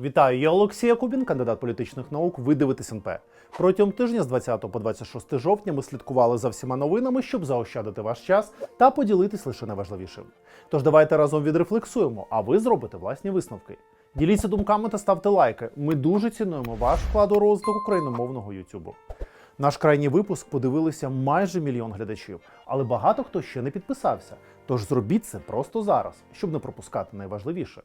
Вітаю, я Олексій Якубін, кандидат політичних наук. Ви дивитесь НП. Протягом тижня з 20 по 26 жовтня ми слідкували за всіма новинами, щоб заощадити ваш час та поділитись лише найважливішим. Тож давайте разом відрефлексуємо, а ви зробите власні висновки. Діліться думками та ставте лайки. Ми дуже цінуємо ваш вклад у розвиток україномовного Ютубу. Наш крайній випуск подивилися майже мільйон глядачів, але багато хто ще не підписався. Тож зробіть це просто зараз, щоб не пропускати найважливіше.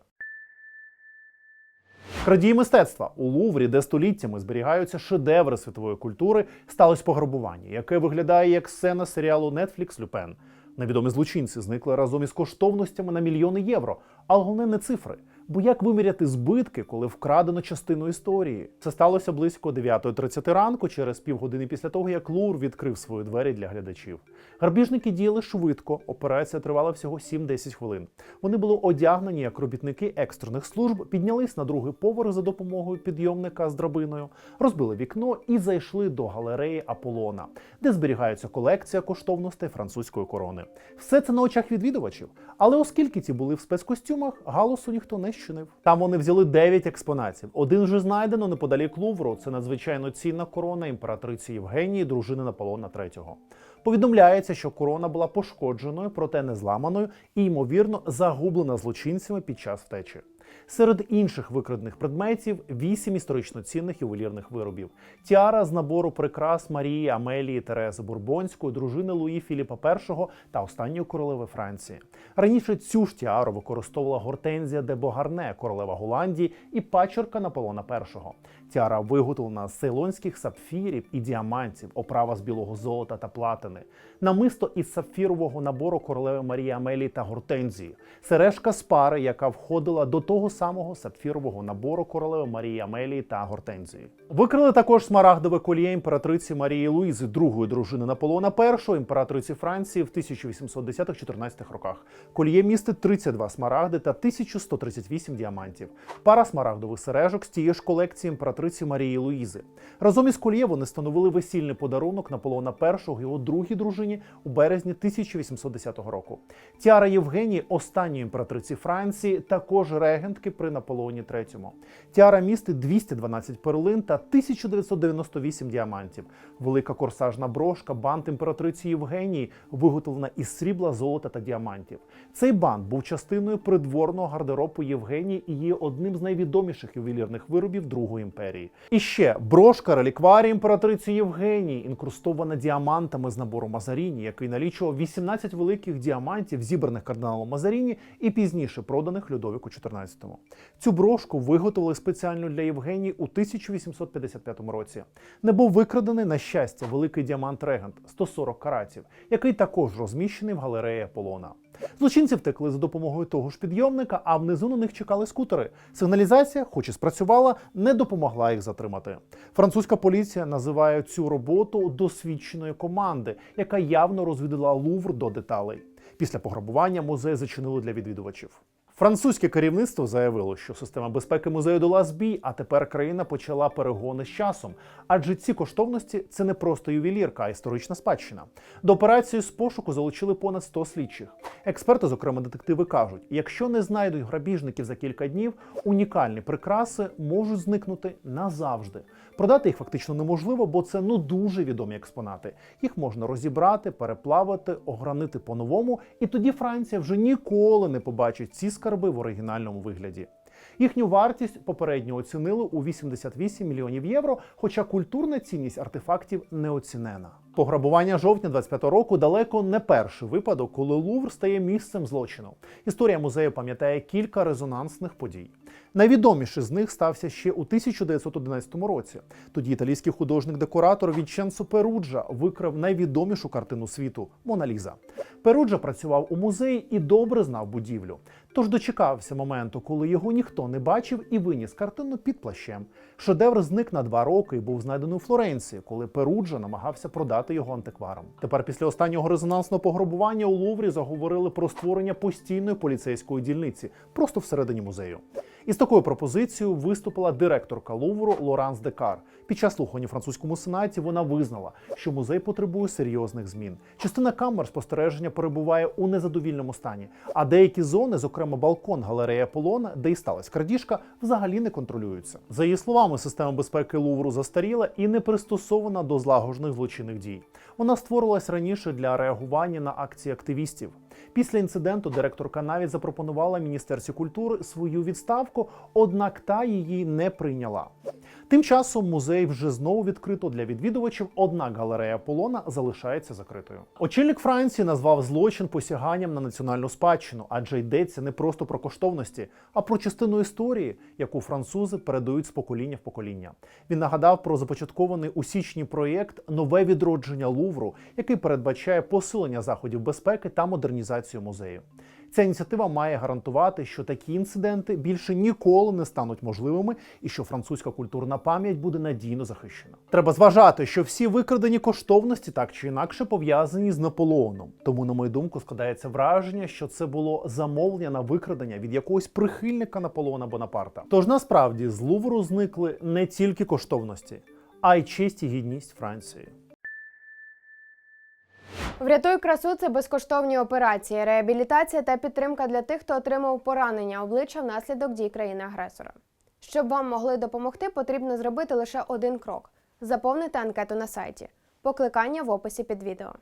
Крадії мистецтва у Луврі, де століттями зберігаються шедеври світової культури, сталося пограбування, яке виглядає як сцена серіалу Netflix Люпен. Невідомі злочинці зникли разом із коштовностями на мільйони євро, але головне не цифри. Бо як виміряти збитки, коли вкрадено частину історії? Це сталося близько 9.30 ранку, через півгодини після того, як Лувр відкрив свої двері для глядачів. Грабіжники діяли швидко. Операція тривала всього 7-10 хвилин. Вони були одягнені як робітники екстрених служб, піднялись на другий поверх за допомогою підйомника з драбиною, розбили вікно і зайшли до галереї Аполлона, де зберігається колекція коштовностей французької корони. Все це на очах відвідувачів. Але оскільки ті були в спецкостюмах, галусу ніхто не щинив. Там вони взяли 9 експонатів. Один вже знайдено неподалік Лувру. Це надзвичайно цінна корона імператриці Євгенії, дружини Наполона III. Повідомляється, що корона була пошкодженою, проте не зламаною і, ймовірно, загублена злочинцями під час втечі. Серед інших викрадених предметів вісім історично цінних ювелірних виробів: тіара з набору прикрас Марії Амелії Терези Бурбонської, дружини Луї Філіпа І та останньої королеви Франції. Раніше цю ж тіару використовувала Гортензія де Богарне, королева Голландії, і пачерка Наполеона І. Тіара виготовлена з цейлонських сапфірів і діамантів, оправа з білого золота та платини, намисто із сапфірового набору королеви Марії Амелії та Гортензії, сережка з пари, яка входила до того самого сапфірового набору королеви Марії Амелії та Гортензії. Викрили також смарагдове коліє імператриці Марії Луїзи, другої дружини Наполеона І, імператриці Франції в 1810-14 роках. Коліє містить 32 смарагди та 1138 діамантів. Пара смарагдових сережок з тієї ж колекції імператриці Марії Луїзи. Разом із коліє вони становили весільний подарунок Наполеона І його другій дружині у березні 1810 року. Тіара Євгенії, останньої імператриці Франції, також регентки при Наполеоні III. Тіара містить 212 перлин та 1998 діамантів. Велика корсажна брошка, бант імператриці Євгенії, виготовлена із срібла, золота та діамантів. Цей бант був частиною придворного гардеробу Євгенії і є одним з найвідоміших ювелірних виробів Другої імперії. І ще брошка релікварі імператриці Євгенії, інкрустована діамантами з набору Мазаріні, який налічував 18 великих діамантів, зібраних кардиналом Мазаріні і пізніше проданих Людовіку XIV. Цю брошку виготовили спеціально для Євгенії у 1855 році. Не був викрадений на щастя великий діамант Регент 140 каратів, який також розміщений в галереї Аполлона. Злочинці втекли за допомогою того ж підйомника, а внизу на них чекали скутери. Сигналізація, хоч і спрацювала, не допомогла їх затримати. Французька поліція називає цю роботу досвідченої команди, яка явно розвідала Лувр до деталей. Після пограбування музей зачинили для відвідувачів. Французьке керівництво заявило, що система безпеки музею дала збій, а тепер країна почала перегони з часом. Адже ці коштовності це не просто ювелірка, а історична спадщина. До операції з пошуку залучили понад 100 слідчих. Експерти, зокрема детективи, кажуть: якщо не знайдуть грабіжників за кілька днів, унікальні прикраси можуть зникнути назавжди. Продати їх фактично неможливо, бо це ну дуже відомі експонати. Їх можна розібрати, переплавити, огранити по-новому, і тоді Франція вже ніколи не побачить ці скарби в оригінальному вигляді. Їхню вартість попередньо оцінили у 88 мільйонів євро, хоча культурна цінність артефактів не оцінена. Пограбування жовтня 25-го року далеко не перший випадок, коли Лувр стає місцем злочину. Історія музею пам'ятає кілька резонансних подій. Найвідоміший з них стався ще у 1911 році. Тоді італійський художник-декоратор Віченцо Перуджа викрав найвідомішу картину світу Мона Ліза. Перуджа працював у музеї і добре знав будівлю. Тож дочекався моменту, коли його ніхто не бачив і виніс картину під плащем. Шедевр зник на два роки і був знайдений у Флоренції, коли Перуджа намагався продати його антикварам. Тепер, після останнього резонансного пограбування у Луврі заговорили про створення постійної поліцейської дільниці просто всередині музею. Із такою пропозицією виступила директорка Лувру Лоранс Декар. Під час слухань у французькому сенаті вона визнала, що музей потребує серйозних змін. Частина камер спостереження перебуває у незадовільному стані, а деякі зони, зокрема балкон галереї Аполлона, де і сталася крадіжка, взагалі не контролюються. За її словами, система безпеки Лувру застаріла і не пристосована до злагоджених злочинних дій. Вона створилась раніше для реагування на акції активістів. Після інциденту директорка навіть запропонувала міністерстві культури свою відставку, однак та її не прийняла. Тим часом музей вже знову відкрито для відвідувачів, однак галерея Аполлона залишається закритою. Очільник Франції назвав злочин посяганням на національну спадщину, адже йдеться не просто про коштовності, а про частину історії, яку французи передають з покоління в покоління. Він нагадав про започаткований у січні проєкт Нове відродження Лувру, який передбачає посилення заходів безпеки та модернізацію музею. Ця ініціатива має гарантувати, що такі інциденти більше ніколи не стануть можливими, і що французька культурна пам'ять буде надійно захищена. Треба зважати, що всі викрадені коштовності так чи інакше пов'язані з Наполеоном. Тому, на мою думку, складається враження, що це було замовлення на викрадення від якогось прихильника Наполеона Бонапарта. Тож насправді з Лувру зникли не тільки коштовності, а й честь і гідність Франції. Врятуй красу це безкоштовні операції, реабілітація та підтримка для тих, хто отримав поранення обличчя внаслідок дій країни-агресора. Щоб вам могли допомогти, потрібно зробити лише один крок: заповнити анкету на сайті. Покликання в описі під відео.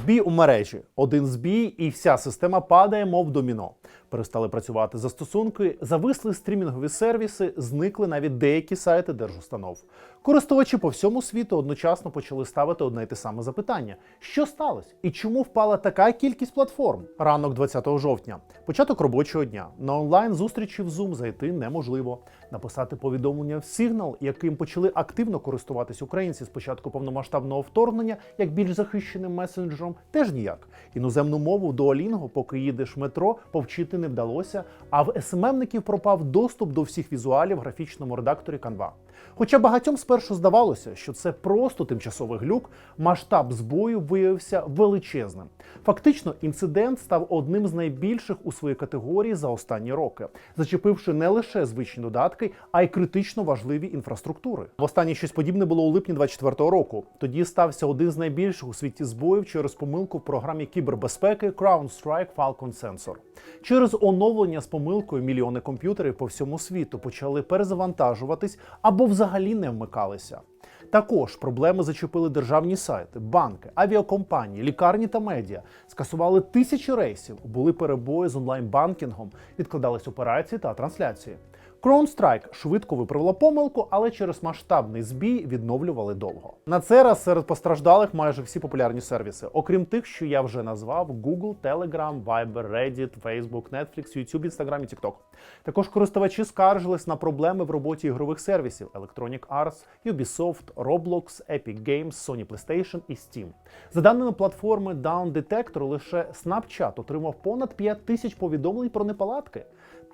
Збій у мережі. Один збій, і вся система падає, мов доміно. Перестали працювати застосунки, зависли стрімінгові сервіси, зникли навіть деякі сайти держустанов. Користувачі по всьому світу одночасно почали ставити одне й те саме запитання: що сталося і чому впала така кількість платформ? Ранок 20 жовтня, початок робочого дня. На онлайн зустрічі в Zoom зайти неможливо. Написати повідомлення в Signal, яким почали активно користуватись українці з початку повномасштабного вторгнення, як більш захищеним месенджером, теж ніяк. Іноземну мову в Duolingo, поки їдеш метро, повчити не вдалося. А в СММників пропав доступ до всіх візуалів в графічному редакторі Canva. Хоча багатьом спершу здавалося, що це просто тимчасовий глюк, масштаб збою виявився величезним. Фактично, інцидент став одним з найбільших у своїй категорії за останні роки, зачепивши не лише звичні додатки, а й критично важливі інфраструктури. Востаннє щось подібне було у липні 24-го року. Тоді стався один з найбільших у світі збоїв через помилку в програмі кібербезпеки CrowdStrike Falcon Sensor. Через оновлення з помилкою мільйони комп'ютерів по всьому світу почали перезавантажуватись або взагалі не вмикалися. Також проблеми зачепили державні сайти, банки, авіакомпанії, лікарні та медіа. Скасували тисячі рейсів, були перебої з онлайн-банкінгом, відкладались операції та трансляції. CrowdStrike швидко виправила помилку, але через масштабний збій відновлювали довго. На цей раз серед постраждалих майже всі популярні сервіси, окрім тих, що я вже назвав: Google, Telegram, Viber, Reddit, Facebook, Netflix, YouTube, Instagram і TikTok. Також користувачі скаржились на проблеми в роботі ігрових сервісів Electronic Arts, Ubisoft, Roblox, Epic Games, Sony PlayStation і Steam. За даними платформи Down Detector, лише Snapchat отримав понад 5 тисяч повідомлень про неполадки.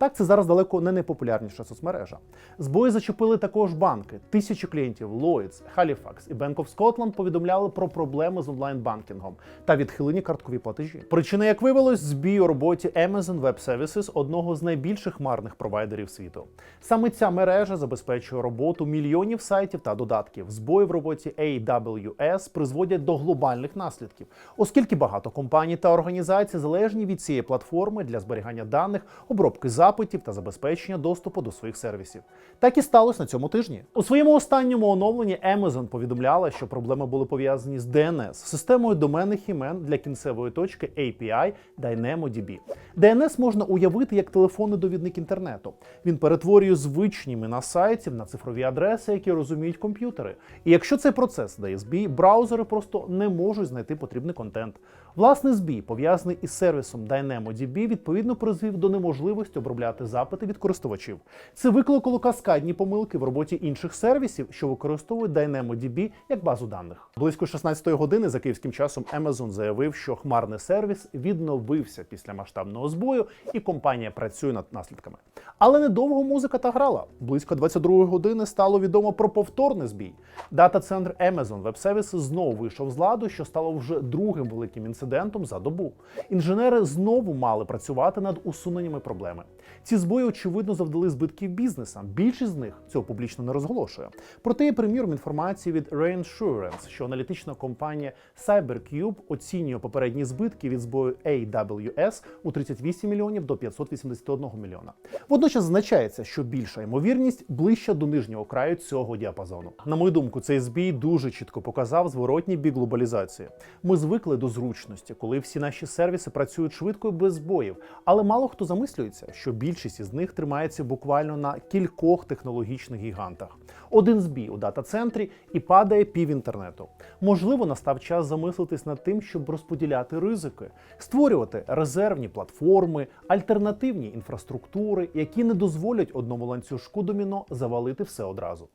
Так, це зараз далеко не найпопулярніша соцмережа. Збої зачепили також банки. Тисячі клієнтів Lloyds, Halifax і Bank of Scotland повідомляли про проблеми з онлайн-банкінгом та відхилені карткові платежі. Причина, як виявилось, збій у роботі Amazon Web Services, одного з найбільших марних провайдерів світу. Саме ця мережа забезпечує роботу мільйонів сайтів та додатків. Збої в роботі AWS призводять до глобальних наслідків, оскільки багато компаній та організацій залежні від цієї платформи для зберігання даних, обробки запитів та забезпечення доступу до своїх сервісів. Так і сталося на цьому тижні. У своєму останньому оновленні Amazon повідомляла, що проблеми були пов'язані з DNS, системою доменних імен для кінцевої точки API DynamoDB. DNS можна уявити як телефонний довідник інтернету. Він перетворює звичні імена сайтів на цифрові адреси, які розуміють комп'ютери. І якщо цей процес дає збій, браузери просто не можуть знайти потрібний контент. Власний збій, пов'язаний із сервісом DynamoDB, відповідно призвів до неможливості обробляти запити від користувачів. Це викликало каскадні помилки в роботі інших сервісів, що використовують DynamoDB як базу даних. Близько 16-ї години за київським часом Amazon заявив, що хмарний сервіс відновився після масштабного збою, і компанія працює над наслідками. Але недовго музика та грала. Близько 22-ї години стало відомо про повторний збій. Дата-центр Amazon Web Services знову вийшов з ладу, що стало вже другим великим інцидентом за добу. Інженери знову мали працювати над усуненнями проблеми. Ці збої очевидно завдали збитків бізнесам. Більшість з них цього публічно не розголошує. Проте є приміром інформації від Reinsurance, що аналітична компанія CyberCube оцінює попередні збитки від збою AWS у 38 мільйонів до 581 мільйона. Водночас зазначається, що більша ймовірність ближча до нижнього краю цього діапазону. На мою думку, цей збій дуже чітко показав зворотній бік глобалізації. Ми звикли до зручності, коли всі наші сервіси працюють швидко і без збоїв, але мало хто замислюється, що більшість із них тримається буквально на кількох технологічних гігантах. Один збій у дата-центрі і падає пів інтернету. Можливо, настав час замислитись над тим, щоб розподіляти ризики, створювати резервні платформи, альтернативні інфраструктури, які не дозволять одному ланцюжку доміно завалити все одразу.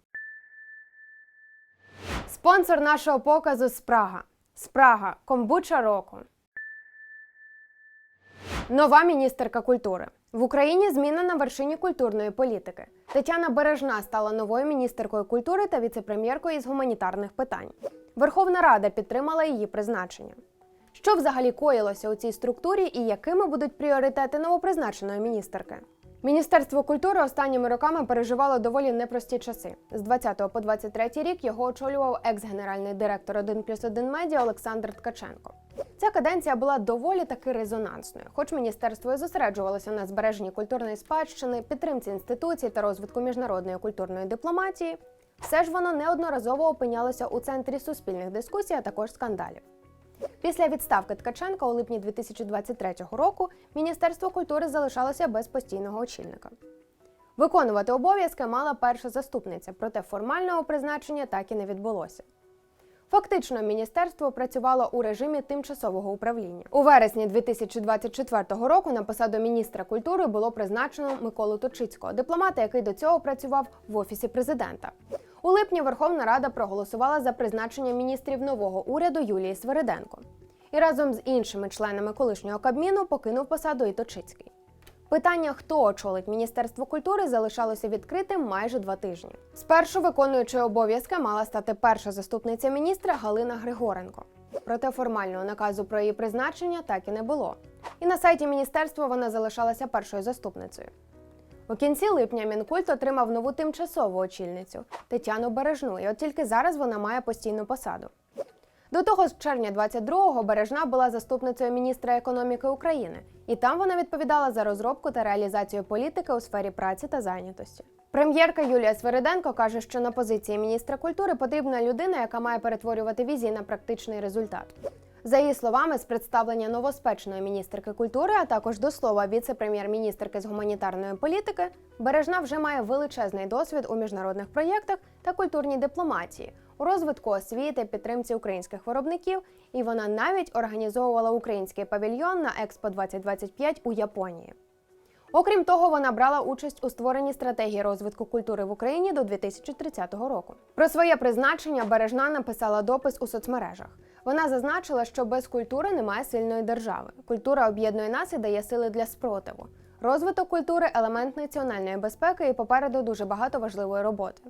Спонсор нашого показу Спрага. Спрага комбуча року. Нова міністерка культури в Україні зміна на вершині культурної політики. Тетяна Бережна стала новою міністеркою культури та віцепрем'єркою із гуманітарних питань. Верховна Рада підтримала її призначення. Що взагалі коїлося у цій структурі і якими будуть пріоритети новопризначеної міністерки? Міністерство культури останніми роками переживало доволі непрості часи. З 20 по 23 рік його очолював екс-генеральний директор 1Медіа Олександр Ткаченко. Ця каденція була доволі таки резонансною, хоч міністерство і зосереджувалося на збереженні культурної спадщини, підтримці інституцій та розвитку міжнародної культурної дипломатії, все ж воно неодноразово опинялося у центрі суспільних дискусій, а також скандалів. Після відставки Ткаченка у липні 2023 року Міністерство культури залишалося без постійного очільника. Виконувати обов'язки мала перша заступниця, проте формального призначення так і не відбулося. Фактично, міністерство працювало у режимі тимчасового управління. У вересні 2024 року на посаду міністра культури було призначено Миколу Точицького, дипломата, який до цього працював в офісі президента. У липні Верховна Рада проголосувала за призначення міністрів нового уряду Юлії Свириденко. І разом з іншими членами колишнього кабміну покинув посаду і Точицький. Питання, хто очолить Міністерство культури, залишалося відкритим майже два тижні. Спершу виконуючою обов'язки мала стати перша заступниця міністра Галина Григоренко. Проте формального наказу про її призначення так і не було. І на сайті міністерства вона залишалася першою заступницею. У кінці липня Мінкульт отримав нову тимчасову очільницю Тетяну Бережну, і от тільки зараз вона має постійну посаду. До того з червня 22-го Бережна була заступницею міністра економіки України, і там вона відповідала за розробку та реалізацію політики у сфері праці та зайнятості. Прем'єрка Юлія Свириденко каже, що на позиції міністра культури потрібна людина, яка має перетворювати візії на практичний результат. За її словами, з представлення новоспеченої міністерки культури, а також до слова віце-прем'єр-міністерки з гуманітарної політики, Бережна вже має величезний досвід у міжнародних проєктах та культурній дипломатії, у розвитку освіти, підтримці українських виробників, і вона навіть організовувала український павільйон на Експо 2025 у Японії. Окрім того, вона брала участь у створенні стратегії розвитку культури в Україні до 2030 року. Про своє призначення Бережна написала допис у соцмережах. Вона зазначила, що без культури немає сильної держави. Культура об'єднує нас і дає сили для спротиву. Розвиток культури елемент національної безпеки і попереду дуже багато важливої роботи.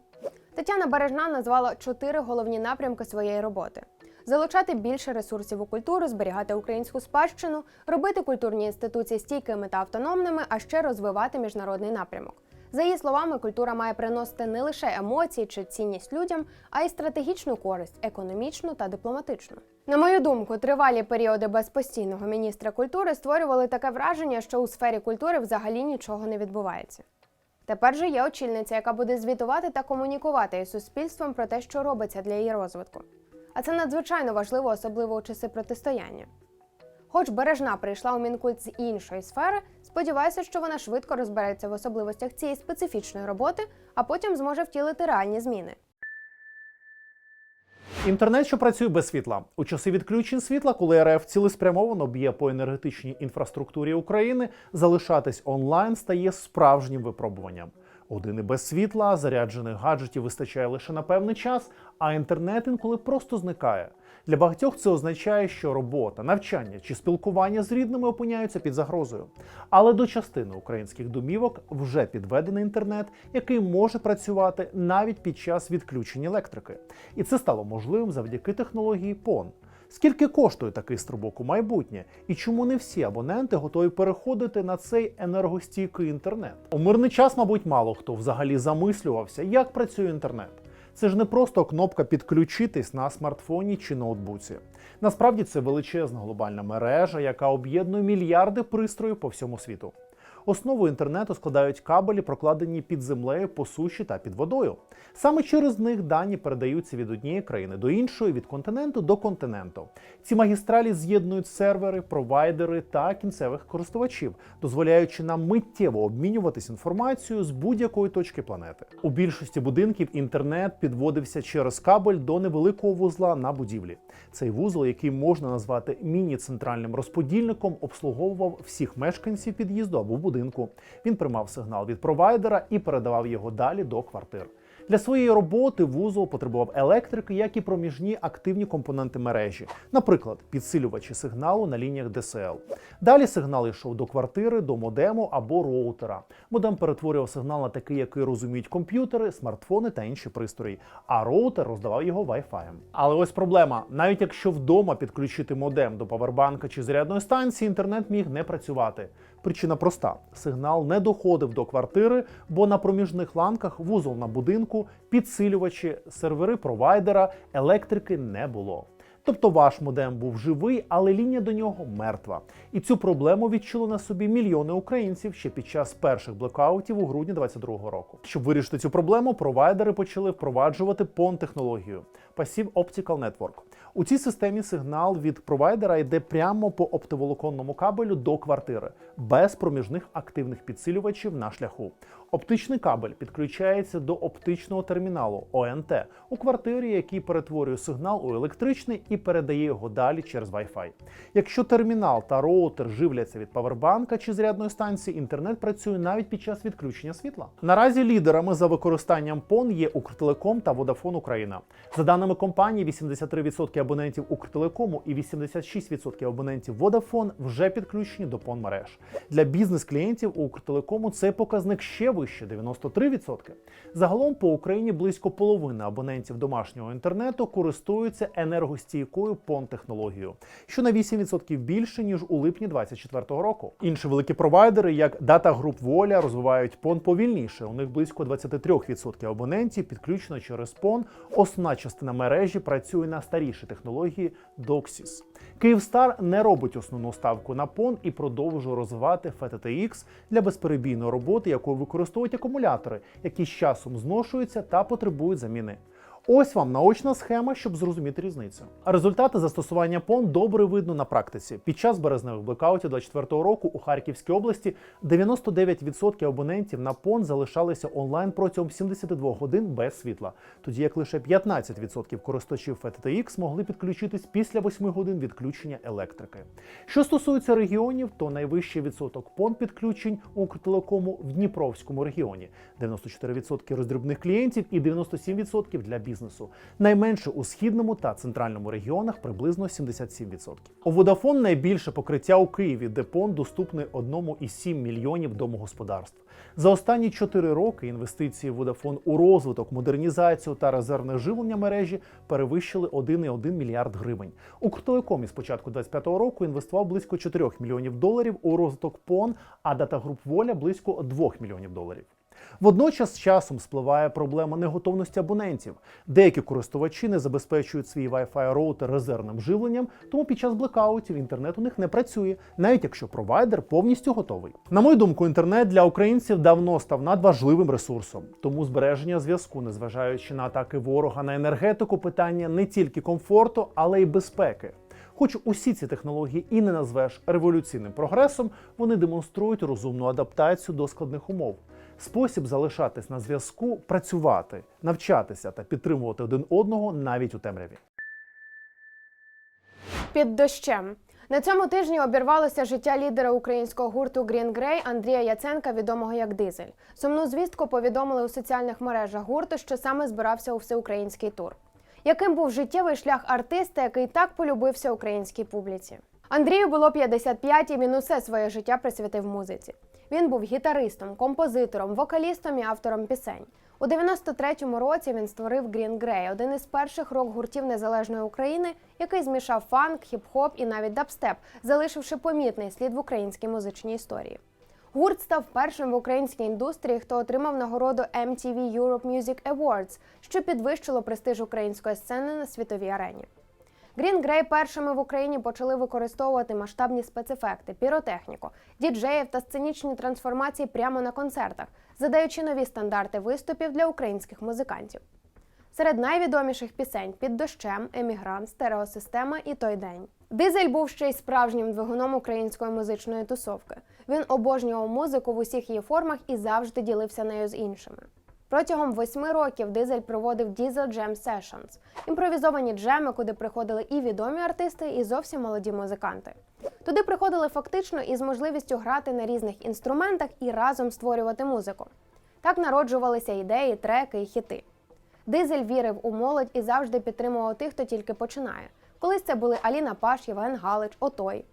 Тетяна Бережна назвала чотири головні напрямки своєї роботи: залучати більше ресурсів у культуру, зберігати українську спадщину, робити культурні інституції стійкими та автономними, а ще розвивати міжнародний напрямок. За її словами, культура має приносити не лише емоції чи цінність людям, а й стратегічну користь, економічну та дипломатичну. На мою думку, тривалі періоди без постійного міністра культури створювали таке враження, що у сфері культури взагалі нічого не відбувається. Тепер же є очільниця, яка буде звітувати та комунікувати із суспільством про те, що робиться для її розвитку. А це надзвичайно важливо, особливо у часи протистояння. Хоч бережна прийшла у Мінкульт з іншої сфери, сподіваюся, що вона швидко розбереться в особливостях цієї специфічної роботи, а потім зможе втілити реальні зміни. Інтернет, що працює без світла у часи відключень світла, коли РФ цілеспрямовано б'є по енергетичній інфраструктурі України, залишатись онлайн стає справжнім випробуванням. Години без світла, заряджених гаджетів вистачає лише на певний час, а інтернет інколи просто зникає. Для багатьох це означає, що робота, навчання чи спілкування з рідними опиняються під загрозою. Але до частини українських домівок вже підведений інтернет, який може працювати навіть під час відключення електрики. І це стало можливим завдяки технології PON. Скільки коштує такий стрибок у майбутнє? І чому не всі абоненти готові переходити на цей енергостійкий інтернет? У мирний час, мабуть, мало хто взагалі замислювався, як працює інтернет. Це ж не просто кнопка підключитись на смартфоні чи ноутбуці. Насправді це величезна глобальна мережа, яка об'єднує мільярди пристроїв по всьому світу. Основу інтернету складають кабелі, прокладені під землею, по суші та під водою. Саме через них дані передаються від однієї країни до іншої, від континенту до континенту. Ці магістралі з'єднують сервери, провайдери та кінцевих користувачів, дозволяючи нам миттєво обмінюватись інформацією з будь-якої точки планети. У більшості будинків інтернет підводився через кабель до невеликого вузла на будівлі. Цей вузол, який можна назвати міні-центральним розподільником, обслуговував всіх мешканців під'їзду або будинку. Він приймав сигнал від провайдера і передавав його далі до квартир. Для своєї роботи вузол потребував електрики, як і проміжні активні компоненти мережі, наприклад, підсилювачі сигналу на лініях DSL. Далі сигнал йшов до квартири, до модему або роутера. Модем перетворював сигнал на такий, який розуміють комп'ютери, смартфони та інші пристрої, а роутер роздавав його Wi-Fi. Але ось проблема: навіть якщо вдома підключити модем до павербанка чи зарядної станції, інтернет міг не працювати. Причина проста: сигнал не доходив до квартири, бо на проміжних ланках вузол на будинку, підсилювачі, сервери провайдера, електрики не було. Тобто ваш модем був живий, але лінія до нього мертва. І цю проблему відчули на собі мільйони українців ще під час перших блекаутів у грудні 2022 року. Щоб вирішити цю проблему, провайдери почали впроваджувати PON-технологію Passive Optical Network. У цій системі сигнал від провайдера йде прямо по оптоволоконному кабелю до квартири, без проміжних активних підсилювачів на шляху. Оптичний кабель підключається до оптичного терміналу ОНТ у квартирі, який перетворює сигнал у електричний і передає його далі через Wi-Fi. Якщо термінал та роутер живляться від павербанка чи зарядної станції, інтернет працює навіть під час відключення світла. Наразі лідерами за використанням PON є Укртелеком та Vodafone Україна. За даними компанії, 83% абонентів Укртелекому і 86% абонентів Vodafone вже підключені до PON мереж. Для бізнес-клієнтів у Укртелекому цей показник ще вище 93%. Загалом по Україні близько половини абонентів домашнього інтернету користуються енергостійкою PON технологією, що на 8% більше ніж у липні 2024 року. Інші великі провайдери, як Data Group Воля, розвивають PON повільніше. У них близько 23% абонентів підключено через PON. Основна частина мережі працює на старіші технології DOCSIS. Київстар не робить основну ставку на PON і продовжує розвивати FTTX для безперебійної роботи, якою використовують акумулятори, які з часом зношуються та потребують заміни. Ось вам наочна схема, щоб зрозуміти різницю. Результати застосування PON добре видно на практиці. Під час березневих блекаутів 24 року у Харківській області 99% абонентів на PON залишалися онлайн протягом 72 годин без світла, тоді як лише 15% користувачів FTTX могли підключитись після 8 годин відключення електрики. Що стосується регіонів, то найвищий відсоток PON підключень у Укртелекому в Дніпровському регіоні 94% роздрібних клієнтів і 97% для бізнесу. Найменше у східному та центральному регіонах приблизно 77%. У Vodafone найбільше покриття у Києві, де PON доступний 1,7 мільйонів домогосподарств. За останні 4 роки інвестиції Vodafone у розвиток, модернізацію та резервне живлення мережі перевищили 1,1 мільярд гривень. Укртелеком із початку 2025 року інвестував близько 4 мільйонів доларів у розвиток PON, а Group Воля близько 2 мільйонів доларів. Водночас з часом спливає проблема неготовності абонентів. Деякі користувачі не забезпечують свій Wi-Fi роутер резервним живленням, тому під час блекаутів інтернет у них не працює, навіть якщо провайдер повністю готовий. На мою думку, інтернет для українців давно став надважливим ресурсом. Тому збереження зв'язку, незважаючи на атаки ворога на енергетику, питання не тільки комфорту, але й безпеки. Хоч усі ці технології і не назвеш революційним прогресом, вони демонструють розумну адаптацію до складних умов. Спосіб залишатись на зв'язку, працювати, навчатися та підтримувати один одного навіть у темряві. Під дощем. На цьому тижні обірвалося життя лідера українського гурту Green Grey Андрія Яценка, відомого як Дизель. Сумну звістку повідомили у соціальних мережах гурту, що саме збирався у всеукраїнський тур. Яким був життєвий шлях артиста, який так полюбився українській публіці? Андрію було 55, і він усе своє життя присвятив музиці. Він був гітаристом, композитором, вокалістом і автором пісень. У 93-му році він створив Green Grey, один із перших рок-гуртів незалежної України, який змішав фанк, хіп-хоп і навіть дабстеп, залишивши помітний слід в українській музичній історії. Гурт став першим в українській індустрії, хто отримав нагороду MTV Europe Music Awards, що підвищило престиж української сцени на світовій арені. Green Grey першими в Україні почали використовувати масштабні спецефекти, піротехніку, діджеїв та сценічні трансформації прямо на концертах, задаючи нові стандарти виступів для українських музикантів. Серед найвідоміших пісень під дощем, емігрант, стереосистема і той день. Дизель був ще й справжнім двигуном української музичної тусовки. Він обожнював музику в усіх її формах і завжди ділився нею з іншими. Протягом восьми років Дизель проводив Diesel Jam Sessions – імпровізовані джеми, куди приходили і відомі артисти, і зовсім молоді музиканти. Туди приходили фактично із можливістю грати на різних інструментах і разом створювати музику. Так народжувалися ідеї, треки і хіти. Дизель вірив у молодь і завжди підтримував тих, хто тільки починає. Колись це були Аліна Паш, Євген Галич, Отой.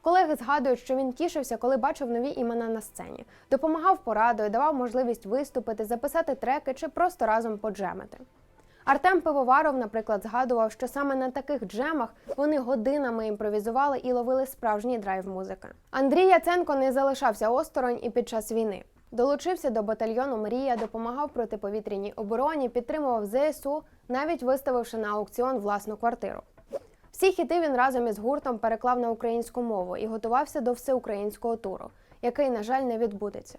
Колеги згадують, що він тішився, коли бачив нові імена на сцені, допомагав порадою, давав можливість виступити, записати треки чи просто разом поджемити. Артем Пивоваров, наприклад, згадував, що саме на таких джемах вони годинами імпровізували і ловили справжній драйв музики. Андрій Яценко не залишався осторонь і під час війни. Долучився до батальйону Мрія, допомагав протиповітряній обороні, підтримував ЗСУ, навіть виставивши на аукціон власну квартиру. Всі хіти він разом із гуртом переклав на українську мову і готувався до всеукраїнського туру, який, на жаль, не відбудеться.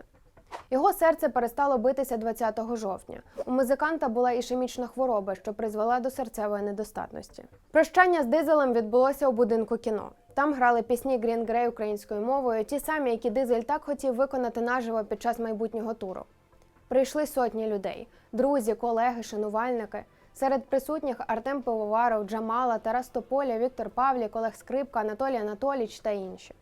Його серце перестало битися 20 жовтня. У музиканта була ішемічна хвороба, що призвела до серцевої недостатності. Прощання з дизелем відбулося у будинку кіно. Там грали пісні Green Grey українською мовою, ті самі, які дизель так хотів виконати наживо під час майбутнього туру. Прийшли сотні людей: друзі, колеги, шанувальники. Серед присутніх Артем Пивоваров, Джамала, Тарас Тополя, Віктор Павлік, Олег Скрипка, Анатолій Анатоліч та інші.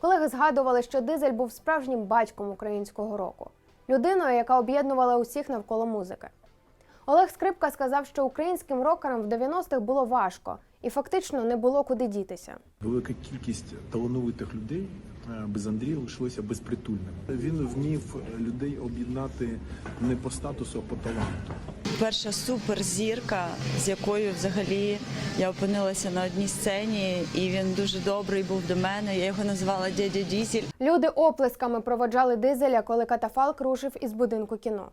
Колеги згадували, що Дизель був справжнім батьком українського року, людиною, яка об'єднувала усіх навколо музики. Олег Скрипка сказав, що українським рокерам в 90-х було важко і фактично не було куди дітися. Велика кількість талановитих людей е, без Андрія лишилися безпритульними. Він вмів людей об'єднати не по статусу, а по таланту. Перша суперзірка, з якою взагалі я опинилася на одній сцені, і він дуже добрий був до мене. Я його називала дядя Дізель. Люди оплесками проводжали дизеля, коли катафалк рушив із будинку кіно.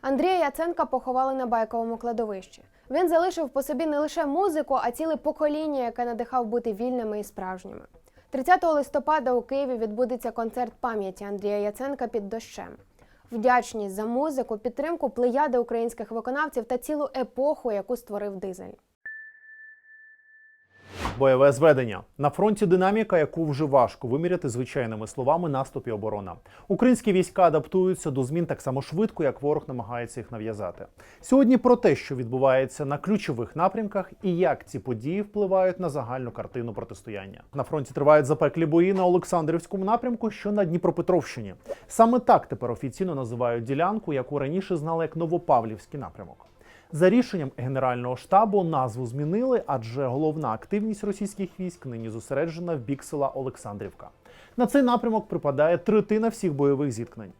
Андрія Яценка поховали на байковому кладовищі. Він залишив по собі не лише музику, а ціле покоління, яке надихав бути вільними і справжніми. 30 листопада у Києві відбудеться концерт пам'яті Андрія Яценка під дощем. Вдячність за музику, підтримку плеяди українських виконавців та цілу епоху, яку створив дизель. Бойове зведення на фронті динаміка, яку вже важко виміряти звичайними словами наступ і оборона. Українські війська адаптуються до змін так само швидко, як ворог намагається їх нав'язати. Сьогодні про те, що відбувається на ключових напрямках, і як ці події впливають на загальну картину протистояння. На фронті тривають запеклі бої на Олександрівському напрямку, що на Дніпропетровщині. Саме так тепер офіційно називають ділянку, яку раніше знали як Новопавлівський напрямок. За рішенням Генерального штабу назву змінили, адже головна активність російських військ нині зосереджена в бік села Олександрівка. На цей напрямок припадає третина всіх бойових зіткнень.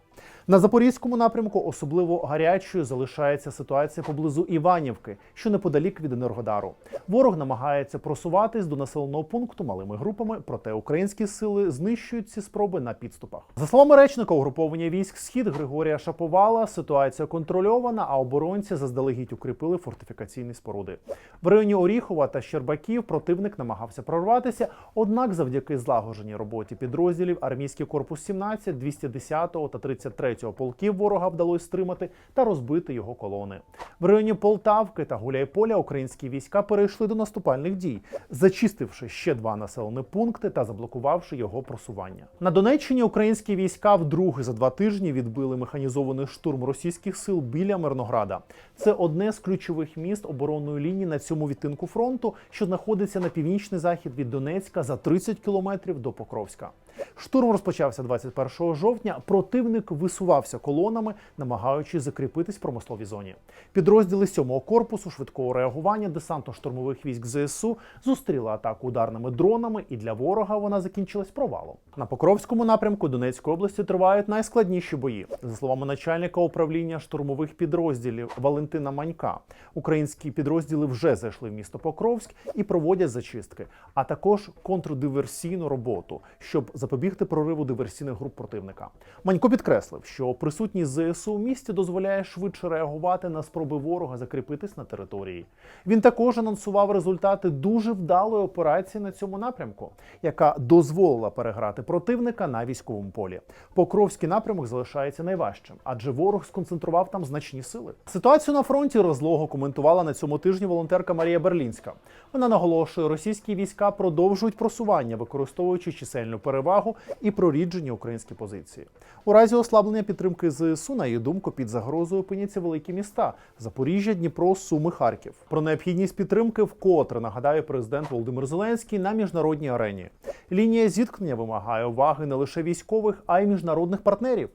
На запорізькому напрямку особливо гарячою залишається ситуація поблизу Іванівки, що неподалік від Енергодару. Ворог намагається просуватись до населеного пункту малими групами, проте українські сили знищують ці спроби на підступах. За словами речника угруповання військ Схід Григорія Шаповала, ситуація контрольована, а оборонці заздалегідь укріпили фортифікаційні споруди. В районі Оріхова та Щербаків противник намагався прорватися, однак, завдяки злагодженій роботі підрозділів армійський корпус 17, 210 та 33 полків ворога вдалося стримати та розбити його колони. В районі Полтавки та Гуляйполя українські війська перейшли до наступальних дій, зачистивши ще два населені пункти та заблокувавши його просування. На Донеччині українські війська вдруге за два тижні відбили механізований штурм російських сил біля Мирнограда. Це одне з ключових міст оборонної лінії на цьому відтинку фронту, що знаходиться на північний захід від Донецька за 30 кілометрів до Покровська. Штурм розпочався 21 жовтня. Противник висувався колонами, намагаючись закріпитись в промисловій зоні. Підрозділи 7-го корпусу швидкого реагування десантно-штурмових військ ЗСУ зустріли атаку ударними дронами, і для ворога вона закінчилась провалом. На Покровському напрямку Донецької області тривають найскладніші бої. За словами начальника управління штурмових підрозділів Валентина Манька, українські підрозділи вже зайшли в місто Покровськ і проводять зачистки, а також контрдиверсійну роботу, щоб запобігти прориву диверсійних груп противника. Манько підкреслив, що присутність ЗСУ в місті дозволяє швидше реагувати на спроби ворога закріпитись на території. Він також анонсував результати дуже вдалої операції на цьому напрямку, яка дозволила переграти противника на військовому полі. Покровський напрямок залишається найважчим, адже ворог сконцентрував там значні сили. Ситуацію на фронті розлого коментувала на цьому тижні волонтерка Марія Берлінська. Вона наголошує, російські війська продовжують просування, використовуючи чисельну перевагу і проріджені українські позиції. У разі ослаблення підтримки ЗСУ, на її думку, під загрозою опиняться великі міста Запоріжжя, Дніпро, Суми, Харків. Про необхідність підтримки вкотре нагадає президент Володимир Зеленський на міжнародній арені. Лінія зіткнення вимагає уваги не лише військових, а й міжнародних партнерів.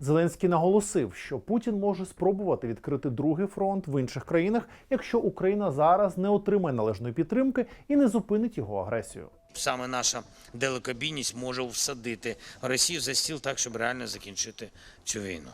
Зеленський наголосив, що Путін може спробувати відкрити другий фронт в інших країнах, якщо Україна зараз не отримає належної підтримки і не зупинить його агресію. Саме наша далекобійність може всадити Росію за стіл так, щоб реально закінчити цю війну.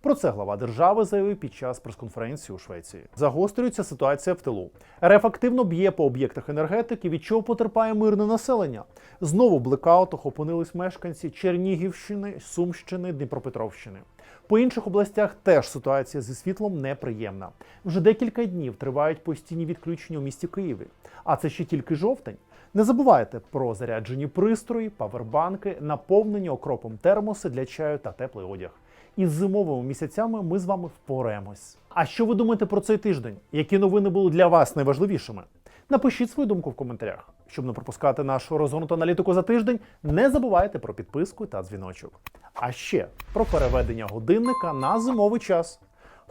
Про це глава держави заявив під час прес-конференції у Швеції. Загострюється ситуація в тилу. РФ активно б'є по об'єктах енергетики, від чого потерпає мирне населення. Знову в блекаутах опинились мешканці Чернігівщини, Сумщини, Дніпропетровщини. По інших областях теж ситуація зі світлом неприємна. Вже декілька днів тривають постійні відключення у місті Києві. А це ще тільки жовтень. Не забувайте про заряджені пристрої, павербанки, наповнені окропом термоси для чаю та теплий одяг. І з зимовими місяцями ми з вами впораємось. А що ви думаєте про цей тиждень? Які новини були для вас найважливішими? Напишіть свою думку в коментарях. Щоб не пропускати нашу розгорнуту аналітику за тиждень, не забувайте про підписку та дзвіночок. А ще про переведення годинника на зимовий час.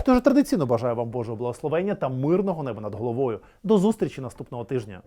Тож традиційно бажаю вам Божого благословення та мирного неба над головою. До зустрічі наступного тижня.